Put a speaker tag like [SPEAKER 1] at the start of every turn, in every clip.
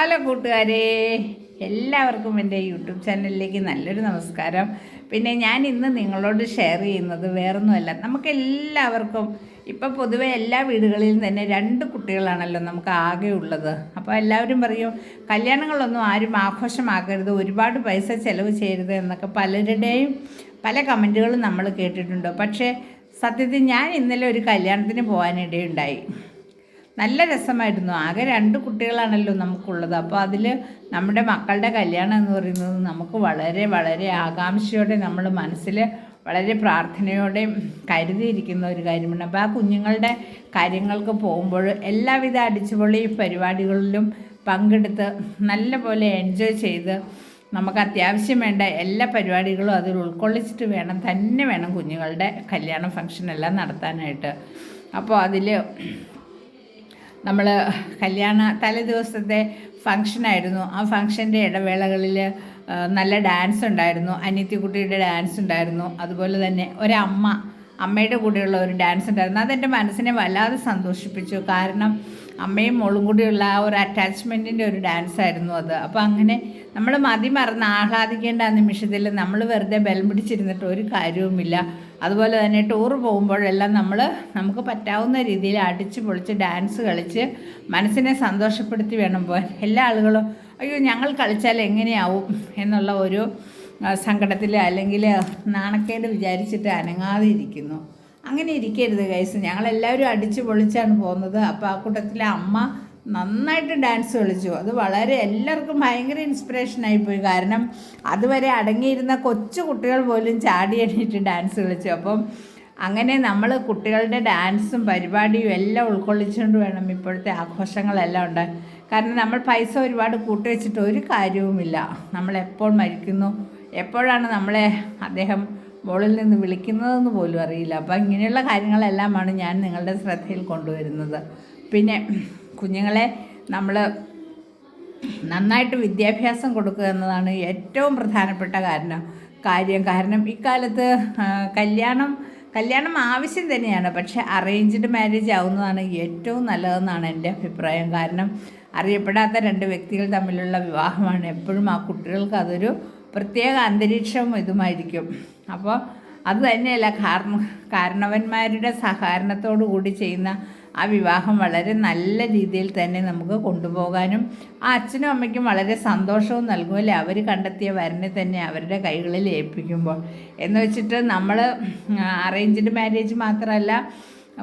[SPEAKER 1] Hello കൂട്ടുകാരെ എല്ലാവർക്കും എന്റെ യൂട്യൂബ് ചാനലിലേക്ക് നല്ലൊരു നമസ്കാരം. പിന്നെ ഞാൻ ഇന്ന് നിങ്ങളോട് ഷെയർ ചെയ്യുന്നത് വേറൊന്നുമല്ല നമുക്ക് എല്ലാവർക്കും ഇപ്പം പൊതുവെ എല്ലാ വീടുകളിലും തന്നെ രണ്ട് കുട്ടികളാണല്ലോ നമുക്ക് ആകെ ഉള്ളത്. അപ്പോൾ എല്ലാവരും പറയും കല്യാണങ്ങളൊന്നും ആരും ആഘോഷമാക്കരുത് ഒരുപാട് പൈസ ചിലവ് ചെയ്യരുത് എന്നൊക്കെ പലരുടെയും പല കമന്റുകളും നമ്മൾ കേട്ടിട്ടുണ്ട്. പക്ഷേ സത്യത്തിൽ ഞാൻ ഇന്നലെ ഒരു കല്യാണത്തിന് പോകാനിടയുണ്ടായി. നല്ല രസമായിരുന്നു. ആകെ രണ്ട് കുട്ടികളാണല്ലോ നമുക്കുള്ളത്. അപ്പോൾ അതിൽ നമ്മുടെ മക്കളുടെ കല്യാണം എന്ന് പറയുന്നത് നമുക്ക് വളരെ വളരെ ആകാംക്ഷയോടെ നമ്മൾ മനസ്സിൽ വളരെ പ്രാർത്ഥനയോടെ കരുതിയിരിക്കുന്ന ഒരു കാര്യമാണ്. അപ്പോൾ ആ കുഞ്ഞുങ്ങളുടെ കാര്യങ്ങൾക്ക് പോകുമ്പോൾ എല്ലാവിധ അടിച്ചുപൊളി പരിപാടികളിലും പങ്കെടുത്ത് നല്ല പോലെ എൻജോയ് ചെയ്ത് നമുക്ക് അത്യാവശ്യം വേണ്ട എല്ലാ പരിപാടികളും അതിൽ ഉൾക്കൊള്ളിച്ചിട്ട് വേണം തന്നെ വേണം കുഞ്ഞുങ്ങളുടെ കല്യാണ ഫംഗ്ഷനെല്ലാം നടത്താനായിട്ട്. അപ്പോൾ അതിൽ നമ്മൾ കല്യാണ തലേ ദിവസത്തെ ഫങ്ഷനായിരുന്നു ആ ഫങ്ഷന്റെ ഇടവേളകളിൽ നല്ല ഡാൻസ് ഉണ്ടായിരുന്നു. അനിത്യക്കുട്ടിയുടെ ഡാൻസ് ഉണ്ടായിരുന്നു. അതുപോലെ തന്നെ ഒരമ്മ അമ്മയുടെ കൂടെയുള്ള ഒരു ഡാൻസ് ഉണ്ടായിരുന്നു. അതെന്റെ മനസ്സിനെ വല്ലാതെ സന്തോഷിപ്പിച്ചു. കാരണം അമ്മയും മോളും കൂടിയുള്ള ആ ഒരു അറ്റാച്ച്മെന്റിന്റെ ഒരു ഡാൻസ് ആയിരുന്നു അത്. അപ്പോൾ അങ്ങനെ നമ്മൾ മതി മറന്ന് ആഹ്ലാദിക്കേണ്ട ആ നിമിഷത്തിൽ നമ്മൾ വെറുതെ ബലം പിടിച്ചിരുന്നിട്ട് ഒരു കാര്യവുമില്ല. അതുപോലെ തന്നെ ടൂർ പോകുമ്പോഴെല്ലാം നമ്മൾ നമുക്ക് പറ്റാവുന്ന രീതിയിൽ അടിച്ച് പൊളിച്ച് ഡാൻസ് കളിച്ച് മനസ്സിനെ സന്തോഷപ്പെടുത്തി വേണം പോകാൻ. എല്ലാ ആളുകളും അയ്യോ ഞങ്ങൾ കളിച്ചാൽ എങ്ങനെയാവും? എന്നുള്ള ഒരു സങ്കടത്തിൽ അല്ലെങ്കിൽ നാണക്കേട് വിചാരിച്ചിട്ട് അനങ്ങാതെ ഇരിക്കുന്നു അങ്ങനെ ഇരിക്കരുത് ഗൈസ് ഞങ്ങളെല്ലാവരും അടിച്ച് പൊളിച്ചാണ് പോകുന്നത്. അപ്പോൾ ആ കൂട്ടത്തിലെ അമ്മ നന്നായിട്ട് ഡാൻസ് കളിച്ചു. അത് വളരെ എല്ലാവർക്കും ഭയങ്കര ഇൻസ്പിറേഷൻ പോയി കാരണം അതുവരെ അടങ്ങിയിരുന്ന കൊച്ചു കുട്ടികൾ പോലും ചാടി എണീറ്റ് ഡാൻസ് കളിച്ചു. അപ്പം അങ്ങനെ നമ്മൾ കുട്ടികളുടെ ഡാൻസും പരിപാടിയും എല്ലാം ഉൾക്കൊള്ളിച്ചുകൊണ്ട് വേണം ഇപ്പോഴത്തെ ആഘോഷങ്ങളെല്ലാം ഉണ്ട്. കാരണം നമ്മൾ പൈസ ഒരുപാട് കൂട്ടി വെച്ചിട്ട് ഒരു കാര്യവുമില്ല. നമ്മളെപ്പോൾ മരിക്കുന്നു? എപ്പോഴാണ് നമ്മളെ അദ്ദേഹം മുകളിൽ നിന്ന് വിളിക്കുന്നതെന്ന് പോലും അറിയില്ല. അപ്പോൾ ഇങ്ങനെയുള്ള കാര്യങ്ങളെല്ലാമാണ് ഞാൻ നിങ്ങളുടെ ശ്രദ്ധയിൽ കൊണ്ടുവരുന്നത്. പിന്നെ കുഞ്ഞുങ്ങളെ നമ്മൾ നന്നായിട്ട് വിദ്യാഭ്യാസം കൊടുക്കുക എന്നതാണ് ഏറ്റവും പ്രധാനപ്പെട്ട കാരണം കാര്യം. കാരണം ഇക്കാലത്ത് കല്യാണം കല്യാണം ആവശ്യം തന്നെയാണ്. പക്ഷേ അറേഞ്ച്ഡ് മാരേജ് ആവുന്നതാണ് ഏറ്റവും നല്ലതെന്നാണ് എന്റെ അഭിപ്രായം. കാരണം അറിയപ്പെടാത്ത രണ്ട് വ്യക്തികൾ തമ്മിലുള്ള വിവാഹമാണ് എപ്പോഴും ആ കുട്ടികൾക്ക് അതൊരു പ്രത്യേക അന്തരീക്ഷവും ഇതുമായിരിക്കും. അപ്പോൾ അത് തന്നെയല്ല കാരണ കാരണവന്മാരുടെ സഹകരണത്തോടു കൂടി ചെയ്യുന്ന ആ വിവാഹം വളരെ നല്ല രീതിയിൽ തന്നെ നമുക്ക് കൊണ്ടുപോകാനും ആ അച്ഛനും അമ്മയ്ക്കും വളരെ സന്തോഷവും നൽകുമല്ലേ അവർ കണ്ടെത്തിയ വരനെ തന്നെ അവരുടെ കൈകളിൽ ഏൽപ്പിക്കുമ്പോൾ. എന്ന് വെച്ചിട്ട് നമ്മൾ അറേഞ്ച്ഡ് മാരേജ് മാത്രമല്ല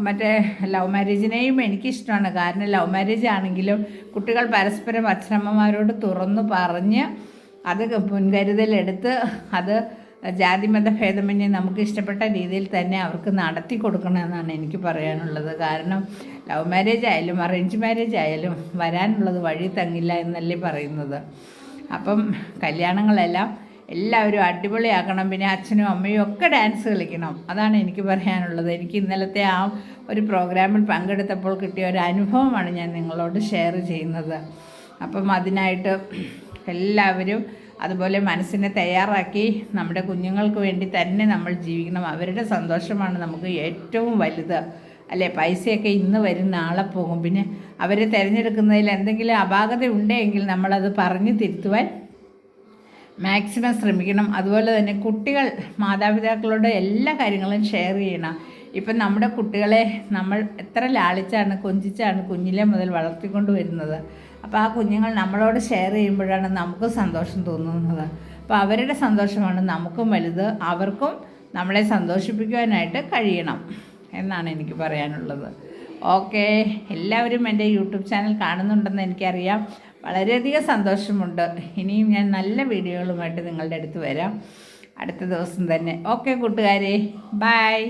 [SPEAKER 1] മറ്റേ ലവ് മാരേജിനെയും എനിക്കിഷ്ടമാണ്. കാരണം ലവ് മാരേജ് ആണെങ്കിലും കുട്ടികൾ പരസ്പരം അച്ഛനമ്മമാരോട് തുറന്നു പറഞ്ഞ് അത് മുൻകരുതലെടുത്ത് അത് ജാതിമത ഭേദമന്യേ നമുക്ക് ഇഷ്ടപ്പെട്ട രീതിയിൽ തന്നെ അവർക്ക് നടത്തി കൊടുക്കണമെന്നാണ് എനിക്ക് പറയാനുള്ളത്. കാരണം ലവ് മാരേജ് ആയാലും അറേഞ്ച് മാരേജ് ആയാലും വരാനുള്ളത് വഴി തങ്ങില്ല എന്നല്ലേ പറയുന്നത്. അപ്പം കല്യാണങ്ങളെല്ലാം എല്ലാവരും അടിപൊളിയാക്കണം. പിന്നെ അച്ഛനും അമ്മയും ഒക്കെ ഡാൻസ് കളിക്കണം. അതാണ് എനിക്ക് പറയാനുള്ളത്. എനിക്ക് ഇന്നലത്തെ ആ ഒരു പ്രോഗ്രാമിൽ പങ്കെടുത്തപ്പോൾ കിട്ടിയ ഒരു അനുഭവമാണ് ഞാൻ നിങ്ങളോട് ഷെയർ ചെയ്യുന്നത്. അപ്പം അതിനായിട്ട് എല്ലാവരും അതുപോലെ മനസ്സിനെ തയ്യാറാക്കി നമ്മുടെ കുഞ്ഞുങ്ങൾക്ക് വേണ്ടി തന്നെ നമ്മൾ ജീവിക്കണം. അവരുടെ സന്തോഷമാണ് നമുക്ക് ഏറ്റവും വലുത്. അല്ലേ? പൈസയൊക്കെ ഇന്ന് വരും നാളെ പോകും. പിന്നെ അവരെ തിരഞ്ഞെടുക്കുന്നതിൽ എന്തെങ്കിലും അപാകത ഉണ്ടെങ്കിൽ നമ്മളത് പറഞ്ഞു തിരുത്തുവാൻ മാക്സിമം ശ്രമിക്കണം. അതുപോലെ തന്നെ കുട്ടികൾ മാതാപിതാക്കളോട് എല്ലാ കാര്യങ്ങളും ഷെയർ ചെയ്യണം. ഇപ്പം നമ്മുടെ കുട്ടികളെ നമ്മൾ എത്ര ലാളിച്ചാണ് കൊഞ്ചിച്ചാണ് കുഞ്ഞിലെ മുതൽ വളർത്തിക്കൊണ്ട് വരുന്നത്. അപ്പോൾ ആ കുഞ്ഞുങ്ങൾ നമ്മളോട് ഷെയർ ചെയ്യുമ്പോഴാണ് നമുക്ക് സന്തോഷം തോന്നുന്നത്. അപ്പോൾ അവരുടെ സന്തോഷമാണ് നമുക്കും വലുത് അവർക്കും നമ്മളെ സന്തോഷിപ്പിക്കുവാനായിട്ട് കഴിയണം എന്നാണ് എനിക്ക് പറയാനുള്ളത്. ഓക്കെ എല്ലാവരും എന്റെ യൂട്യൂബ് ചാനൽ കാണുന്നുണ്ടെന്ന് എനിക്കറിയാം. വളരെയധികം സന്തോഷമുണ്ട്. ഇനിയും ഞാൻ നല്ല വീഡിയോകളുമായിട്ട് നിങ്ങളുടെ അടുത്ത് വരാം. അടുത്ത ദിവസം തന്നെ. ഓക്കെ കൂട്ടുകാരെ. ബായ്